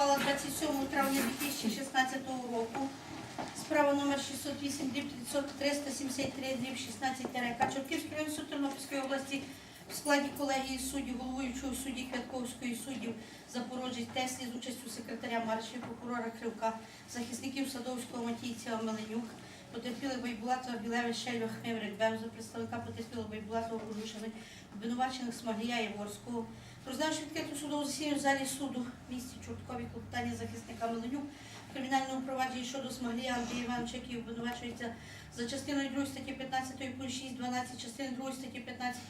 ухвала 27 травня 2016 року. Справа номер 608 дріб 373 дріб 16 ТРК Чортківський район суд Тернопільської області в складі колегії суддів, головуючого судді Квятковської суддів Запорожжя Теслі з участю секретаря Марші, прокурора Кривка, захисників Садовського Матійця Меленюк, потерпілих Байбулатова Білевич Шельва Хмеврик Бевза, представника потерпілих Байбулатова Порушини, обвинувачених Смаглія Яворського. Роздавши відкриту судову засідання в залі суду в місті Чорткові клопотання захисника Меленюк в кримінальному провадженні щодо Смаглія Андрія Івановича, який обвинувачується за частиною 2 статті 15 пункт 6, 12, частини 2 статті 15,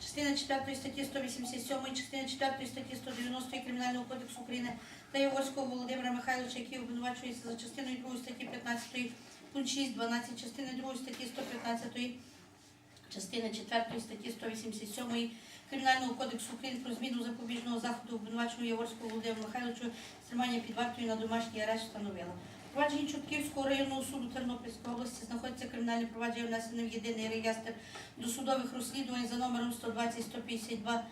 частини 4 статті 187, частини 4 статті 190 Кримінального кодексу України та Яворського Володимира Михайловича, який обвинувачується за частиною 2 статті 15 пункт 6, 12, частини 2 статті 115, частини 4 статті 187 Кримінального кодексу України про зміну запобіжного заходу обвинуваченого Яворського Володимира Михайловича з тримання під вартою на домашній арешт встановила. В Провадженні Чортківського районного суду Тернопільської області знаходиться кримінальне провадження внесене в єдиний реєстр досудових розслідувань за номером 120 152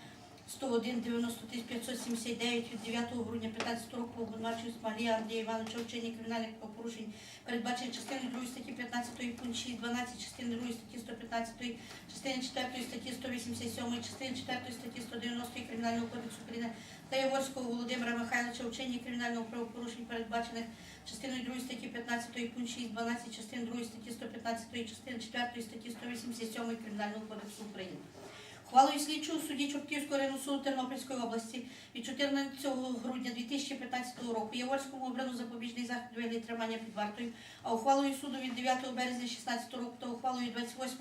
101 93 579 від 9 грудня 15 року обвинувачує Смалія Андрія Івановича у вчиненні кримінальних правопорушень, передбачені частиною 2 статті 15 пункт 6, 12, частини 2 статті 115, частини 4 статті 187, частини 4 статті 190 Кримінального кодексу України та Яворського Володимира Михайловича у вчиненні кримінального правопорушень, передбачених частиною 2 статті 15 пункт 6, 12, частини 2 статті 115, частини 4 статті 187 Кримінального кодексу України. Ухвалою слідчого судді Чортківського районного суду Тернопільської області від 14 грудня 2015 року Яворському обрано запобіжний захід вигляді тримання під вартою, а ухвалою суду від 9 березня 2016 року та ухвалою 28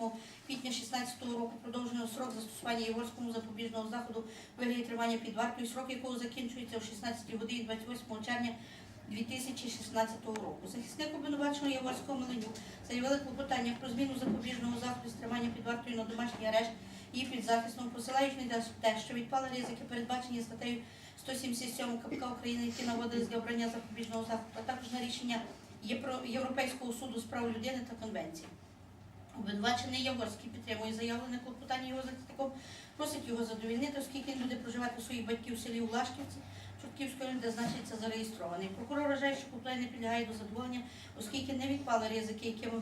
квітня 2016 року продовжено срок застосування Яворському запобіжного заходу вигляді тримання під вартою, срок якого закінчується о 16 годині 28 червня 2016 року. Захисник обвинуваченого Яворського Меленюк заявили клопотання про зміну запобіжного заходу з тримання під вартою на домашній арешт і під захистом, посилаючи те, що відпали ризики, передбачені статтею 177 КПК України, які наводились для обрання запобіжного заходу, а також на рішення Євро- Європейського суду з прав людини та конвенції. Обвинувачений Яворський підтримує заявлене клопотання його захисником, просить його задовільнити, оскільки він буде проживати у своїх батьків в селі Улашківці, Чортківської де значиться зареєстрований. Прокурор вважає, що клопотання не підлягає до задоволення, оскільки не відпали ризики, якими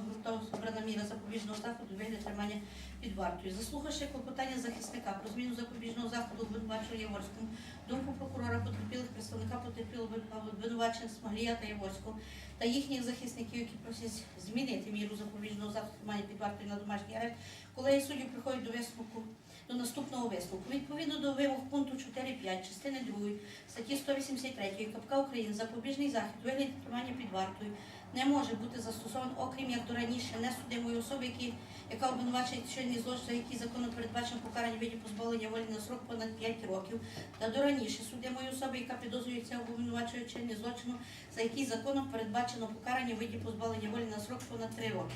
обрана міра запобіжного заходу у тримання під вартою. Заслухавши клопотання захисника про зміну запобіжного заходу обвинуваченого Яворському, думку прокурора потерпілих представника потерпілого обвинувачених Смаглія та Яворського та їхніх захисників, які просять змінити міру запобіжного заходу тримання під вартою на домашній арешт, колеги судді приходять до висновку до наступного висновку. Відповідно до вимог пункту 4.5 частини 2 статті 183 КПК України запобіжний захід вигляді тримання під вартою не може бути застосований, окрім як до раніше несудимої особи, які, яка обвинувачує чинний злочин, за який законом передбачено покарання виді позбавлення волі на срок понад 5 років, та до раніше судимої особи, яка підозрюється обвинувачує чинний злочину, за який законом передбачено покарання виді позбавлення волі на срок понад 3 роки.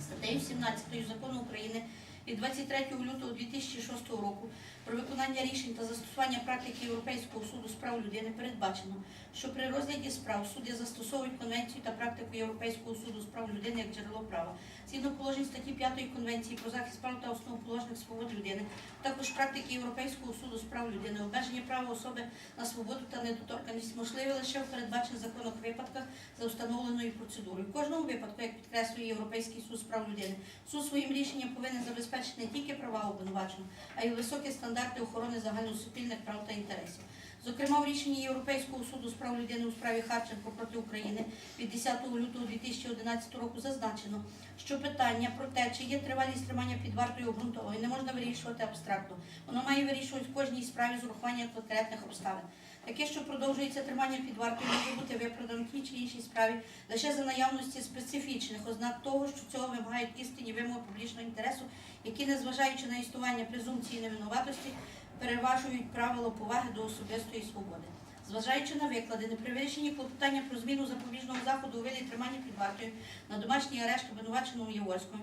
Статтею 17 закону України від 23 лютого 2006 року про виконання рішень та застосування практики Європейського суду з прав людини передбачено, що при розгляді справ судді застосовують конвенцію та практику Європейського суду з прав людини як джерело права. Згідно положень статті 5 Конвенції про захист прав та основоположних свобод людини, також практики Європейського суду з прав людини, обмеження права особи на свободу та недоторканність можливі лише в передбачених законах випадках за встановленою процедурою. В кожному випадку, як підкреслює Європейський суд з прав людини, суд своїм рішенням повинен забезпечити не тільки права обвинуваченого, а й високі стандарти охорони загальносуспільних прав та інтересів. Зокрема, в рішенні Європейського суду з прав людини у справі Харченко проти України від 10 лютого 2011 року зазначено, що питання про те, чи є тривалість тримання під вартою обґрунтовою, не можна вирішувати абстрактно. Воно має вирішувати в кожній справі з урахуванням конкретних обставин. Таке, що продовжується тримання під вартою, може бути виправдано в тій чи іншій справі лише за наявності специфічних ознак того, що цього вимагають істинні вимоги публічного інтересу, які, незважаючи на існування презумпції невинуватості, переважують правило поваги до особистої свободи. Зважаючи на виклади, непривищені клопотання про зміну запобіжного заходу у виді тримання під вартою на домашній арешт обвинуваченого Яворською,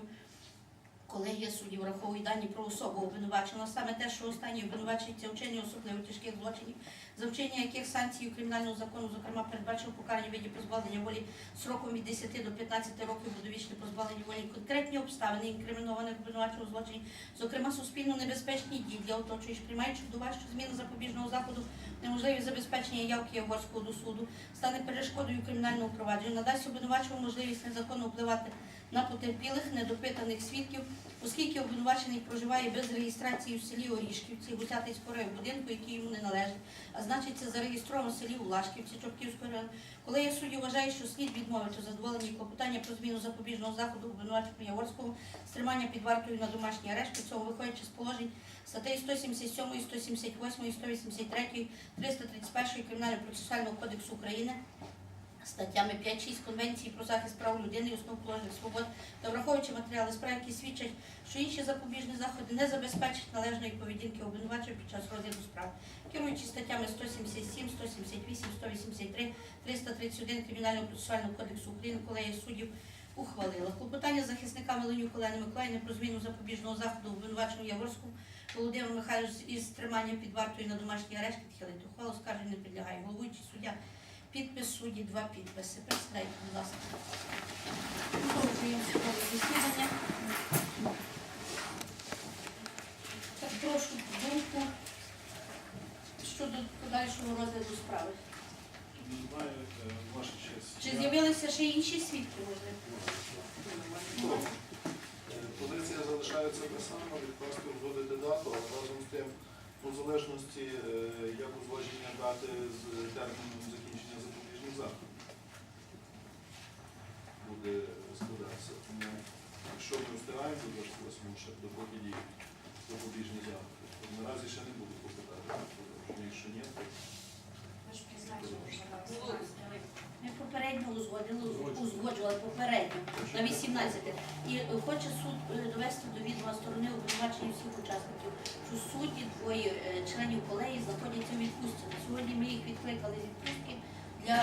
Колегія суддів враховує дані про особу обвинуваченого, саме те, що останній обвинувачується у вчиненні особливо тяжких злочинів, за вчинення яких санкції кримінального закону, зокрема, передбачив покарання виді позбавлення волі сроком від 10 до 15 років довічне позбавлення волі конкретні обставини інкримінованих обвинуваченого в злочині, зокрема суспільно небезпечні дії для оточуючих, приймаючи до що зміна запобіжного заходу неможливість забезпечення явки Яворського до суду, стане перешкодою кримінального провадження, надасть обвинуваченому можливість незаконно впливати на потерпілих недопитаних свідків, оскільки обвинувачений проживає без реєстрації в селі Орішківці, Гусятинського району будинку, який йому не належить, а значить це зареєстровано в селі Улашківці, Чортківського району. Коли я судді вважає, що слід відмовити у задоволенні клопотання про зміну запобіжного заходу обвинуваченому Яворського з тримання під вартою на домашній арешт, при цьому виходячи з положень статей 177, 178, 183, 331 Кримінального процесуального кодексу України, статтями 5-6 Конвенції про захист прав людини і основоположних свобод та враховуючи матеріали справ, які свідчать, що інші запобіжні заходи не забезпечать належної поведінки обвинувачення під час розгляду справ, керуючись статтями 177, 178, 183, 331 Кримінального процесуального кодексу України, колегія суддів ухвалила. Клопотання захисника Меленюк Олени Миколаївни про зміну запобіжного заходу обвинуваченому Яворському Володимир Михайлович із триманням під вартою на домашній арешт відхилити. Ухвалу скаржень не підлягає. Головуючий суддя Підпис судді, два підписи. Присідайте, будь ласка. Продовжуємо судове засідання. Так, прошу думку щодо подальшого розгляду справи. Не знаю, е, ваша честь. Чи Я- з'явилися ще інші свідки? може? Е, Позиція залишається та сама, відкласти вводити дату, але разом з тим, у залежності, е, як узгодження дати з терміном закінчення запобіжних заходів буде складатися. Тому, якщо ми встигаємо до 28 ще до поки діють запобіжні заходи, то наразі ще не буду попитати. Якщо ні, то Ми попередньо узгодили, узгоджували попередньо на 18. І е, хоче суд е, довести до відома сторони обвинувачення всіх учасників, що судді двоє е, членів колегії знаходяться в відпустці. Сьогодні ми їх відкликали з відпустки для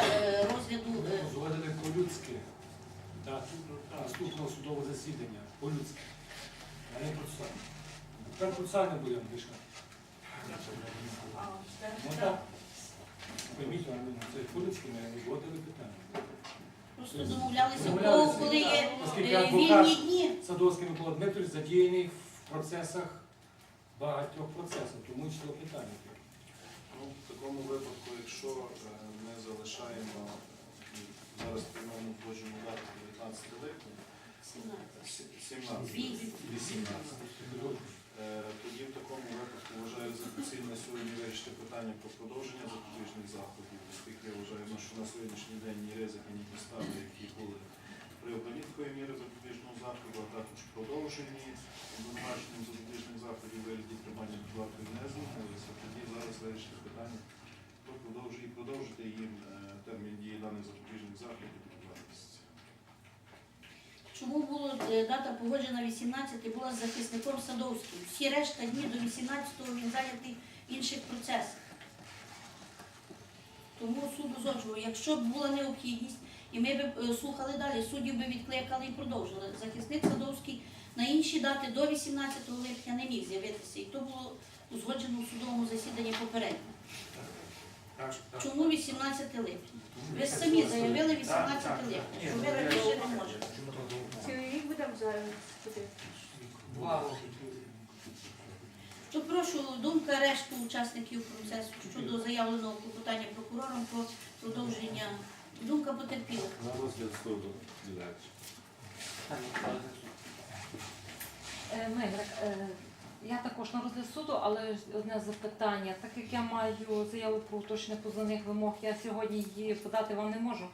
розгляду. Згодили по-людськи дату наступного судового засідання. По-людськи. А не процесуально. Тепер процесуально будемо рішати. Ну так. Пойміть, ну, це по-людськи ми узгодили питання. Просто домовлялися, коли- коли є Оскільки е, адвокат вільні дні. Садовський Микола Дмитрович задіяний в процесах багатьох процесів, тому і питання. Ну, в такому випадку, якщо е, ми залишаємо е, зараз приймемо узгоджену дату 19 липня, 17. сі- 17, Дві. 18, е, тоді в такому випадку вважаю за доцільне сьогодні вирішити питання про продовження запобіжних заходів, оскільки я вважаю, ну, що на сьогоднішній день ні ризики, ні підстави, які були при обмінкої міри запобіжного заходу, а також продовженні обвинуваченням запобіжних заходів вигляді тримання під вартою не змінилися. Тоді зараз вирішити питання про продовження і продовжити їм е, термін дії даних запобіжних заходів до 2 місяці. Чому була е, дата погоджена 18 була з захисником Садовським? Всі решта дні до 18-го він зайнятий в інших процесах. Тому суд узгоджував, якщо б була необхідність, і ми б е, слухали далі, суддів би відкликали і продовжили. Захисник Садовський на інші дати до 18 липня не міг з'явитися, і то було узгоджено в судовому засіданні попередньо. Чому 18 липня? Ви самі заявили 18 липня, що ви раніше не можете. Туди. То прошу думка решти учасників процесу щодо заявленого клопотання прокурором про продовження. Думка потерпілих. На розгляд суду. Е, Мигрик, е, я також на розгляд суду, але одне запитання. Так як я маю заяву про уточнення позовних вимог, я сьогодні її подати вам не можу.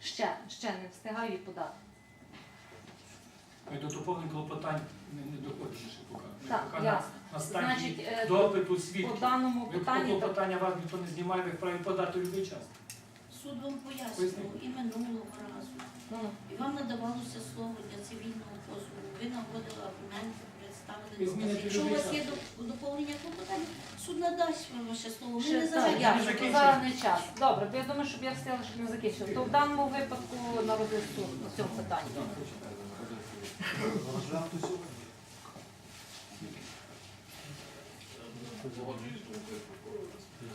Ще, ще не встигаю її подати. Ми до доповнень клопотань не, не доходимо ще поки. Ми Так, поки на, ясно. на стадії Значить, е, допиту по свідків. даному Ви питанні так, клопотання вас ніхто не знімає, ви вправі подати в будь-який час. Суд вам пояснював Поясніть. і минулого разу. ну, ну, І вам надавалося слово для цивільного позову. Ви наводили аргументи, представили Ви зміните. Якщо у вас є доп- доповнення клопотання, суд надасть вам ваше слово. Ми ще не так, закінчили. зараз не час. Добре, бо я думаю, щоб я встигла, щоб не закінчила. То в даному випадку на розгляд суду на цьому питанні.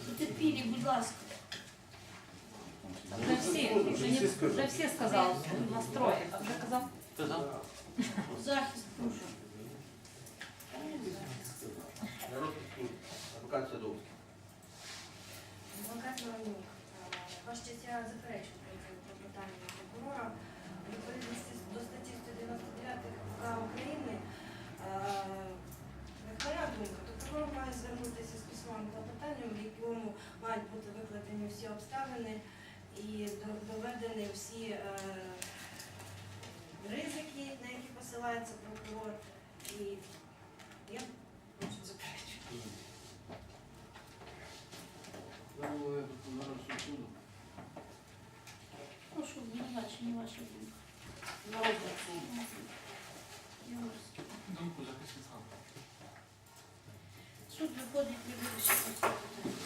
Потерпілі, будь ласка. Вже всі, вже, ні- вже всі сказали, настрої. Вже казав? Захист, прошу. Адвокат Садовський. Адвокат Воронюк, е, ваш честь, я заперечую проти клопотання прокурора. Відповідності до статті 199 КК України, е, моя думка, то прокурор має звернутися з письмовим клопотанням, в якому мають бути викладені всі обставини і доведені всі е, ризики, на які посилається прокурор. І я прошу заперечую. Прошу, обвинувачення ваша думка. Суд виходить не питання.